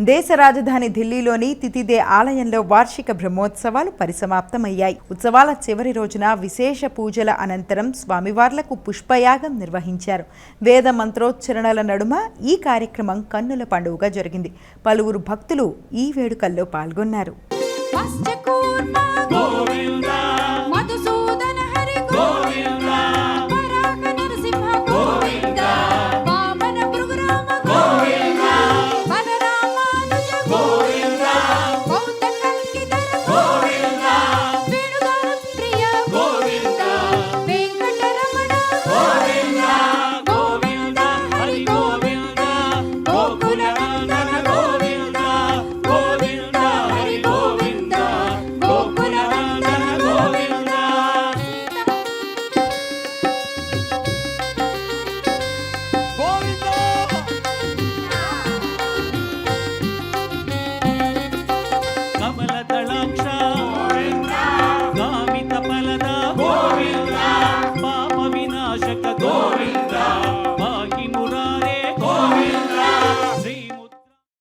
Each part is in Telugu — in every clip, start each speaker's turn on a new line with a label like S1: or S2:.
S1: దేశ రాజధాని ఢిల్లీలోని తితిదే ఆలయంలో వార్షిక బ్రహ్మోత్సవాలు పరిసమాప్తమయ్యాయి. ఉత్సవాల చివరి రోజున విశేష పూజల అనంతరం స్వామివార్లకు పుష్పయాగం నిర్వహించారు. వేద మంత్రోచ్చరణల నడుమ ఈ కార్యక్రమం కన్నుల పండుగగా జరిగింది. పలువురు భక్తులు ఈ వేడుకల్లో పాల్గొన్నారు.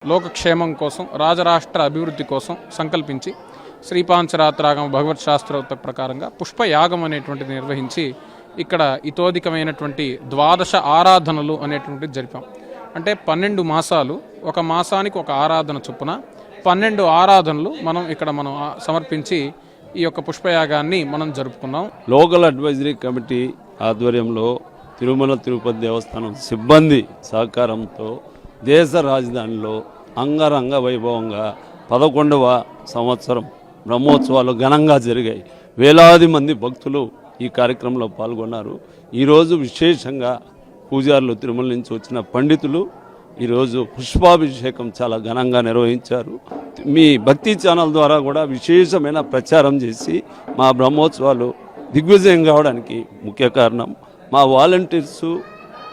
S2: లోకక్షేమం కోసం రాజరాష్ట్ర అభివృద్ధి కోసం సంకల్పించి శ్రీపాంచరాత్రాగమ భగవత్ శాస్త్రోక్త ప్రకారంగా పుష్పయాగం అనేటువంటిది నిర్వహించి ఇక్కడ ఇతోధికమైనటువంటి ద్వాదశ ఆరాధనలు అనేటువంటిది జరిపాం. అంటే పన్నెండు మాసాలు ఒక మాసానికి ఒక ఆరాధన చొప్పున పన్నెండు ఆరాధనలు మనం ఇక్కడ మనం సమర్పించి ఈ యొక్క పుష్పయాగాన్ని మనం జరుపుకున్నాం.
S3: లోకల్ అడ్వైజరీ కమిటీ ఆధ్వర్యంలో తిరుమల తిరుపతి దేవస్థానం సిబ్బంది సహకారంతో దేశ రాజధానిలో అంగరంగ వైభవంగా పదకొండవ సంవత్సరం బ్రహ్మోత్సవాలు ఘనంగా జరిగాయి. వేలాది మంది భక్తులు ఈ కార్యక్రమంలో పాల్గొన్నారు. ఈరోజు విశేషంగా పూజారులు తిరుమల నుంచి వచ్చిన పండితులు ఈరోజు పుష్పాభిషేకం చాలా ఘనంగా నిర్వహించారు. మీ భక్తి ఛానల్ ద్వారా కూడా విశేషమైన ప్రచారం చేసి మా బ్రహ్మోత్సవాలు దిగ్విజయం కావడానికి ముఖ్య కారణం. మా వాలంటీర్సు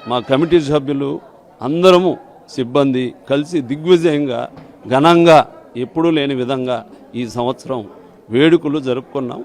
S3: మా కమిటీ సభ్యులు అందరము సిబ్బంది కలిసి దిగ్విజయంగా ఘనంగా ఎప్పుడూ లేని విధంగా ఈ సంవత్సరం వేడుకలు జరుపుకున్నాం.